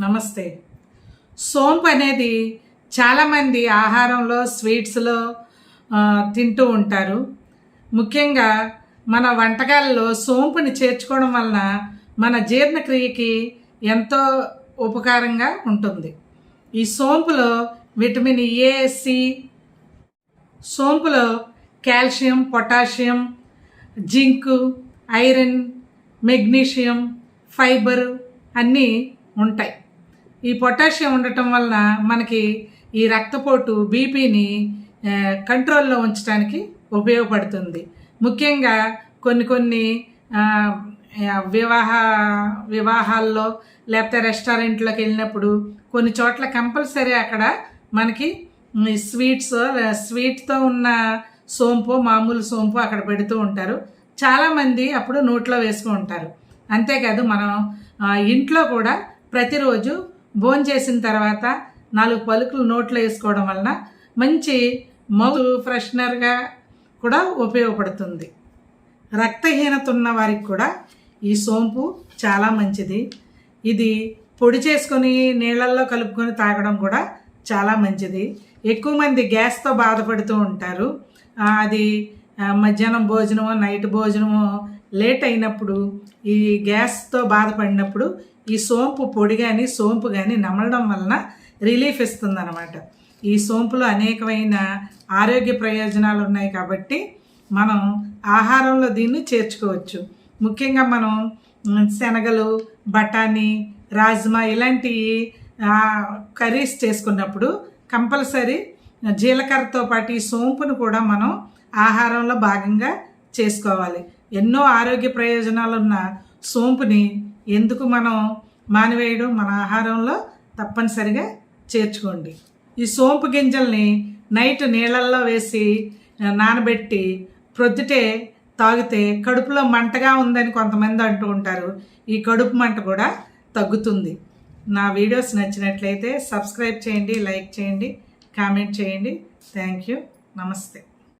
నమస్తే. సోంపు అనేది చాలామంది ఆహారంలో స్వీట్స్లో తింటూ ఉంటారు. ముఖ్యంగా మన వంటకాల్లో సోంపుని చేర్చుకోవడం వలన మన జీర్ణక్రియకి ఎంతో ఉపకారంగా ఉంటుంది. ఈ సోంపులో vitamin A C సోంపులో calcium potassium zinc iron magnesium fibre అన్నీ ఉంటాయి. ఈ పొటాషియం ఉండటం వలన మనకి ఈ రక్తపోటు బీపీని కంట్రోల్లో ఉంచడానికి ఉపయోగపడుతుంది. ముఖ్యంగా కొన్ని కొన్ని వివాహ వివాహాల్లో లేకపోతే రెస్టారెంట్లోకి వెళ్ళినప్పుడు కొన్ని చోట్ల కంపల్సరీ అక్కడ మనకి ఈ స్వీట్స్ స్వీట్తో ఉన్న సోంపు మామూలు సోంపు అక్కడ పెడుతూ ఉంటారు. చాలామంది అప్పుడు నోట్లో వేసుకుంటారు. అంతేకాదు మనం ఇంట్లో కూడా ప్రతిరోజు భోంచేసిన తర్వాత నాలుగు పలుకులు నోట్లో వేసుకోవడం వలన మంచి మౌత్ ఫ్రెషనర్గా కూడా ఉపయోగపడుతుంది. రక్తహీనత ఉన్న వారికి కూడా ఈ సోంపు చాలా మంచిది. ఇది పొడి చేసుకొని నీళ్ళల్లో కలుపుకొని తాగడం కూడా చాలా మంచిది. ఎక్కువ మంది గ్యాస్తో బాధపడుతూ ఉంటారు. అది మధ్యాహ్నం భోజనమో నైట్ భోజనము లేట్ అయినప్పుడు ఈ గ్యాస్తో బాధపడినప్పుడు ఈ సోంపు పొడి కానీ సోంపు కానీ నమలడం వలన రిలీఫ్ ఇస్తుందన్నమాట. ఈ సోంపులో అనేకమైన ఆరోగ్య ప్రయోజనాలు ఉన్నాయి కాబట్టి మనం ఆహారంలో దీన్ని చేర్చుకోవచ్చు. ముఖ్యంగా మనం శనగలు బఠానీ రాజ్మా ఇలాంటి కర్రీస్ చేసుకున్నప్పుడు కంపల్సరీ జీలకర్రతో పాటు ఈ సోంపును కూడా మనం ఆహారంలో భాగంగా చేసుకోవాలి. ఎన్నో ఆరోగ్య ప్రయోజనాలు ఉన్న సోంపుని ఎందుకు మనం మానివేయడం? మన ఆహారంలో తప్పనిసరిగా చేర్చుకోండి. ఈ సోంపు గింజల్ని నైట్ నీళ్ళల్లో వేసి నానబెట్టి ప్రొద్దుటే తాగితే కడుపులో మంటగా ఉందని కొంతమంది అంటూ ఉంటారు. ఈ కడుపు మంట కూడా తగ్గుతుంది. నా వీడియోస్ నచ్చినట్లయితే సబ్స్క్రైబ్ చేయండి లైక్ చేయండి. కామెంట్ చేయండి. Thank you. నమస్తే.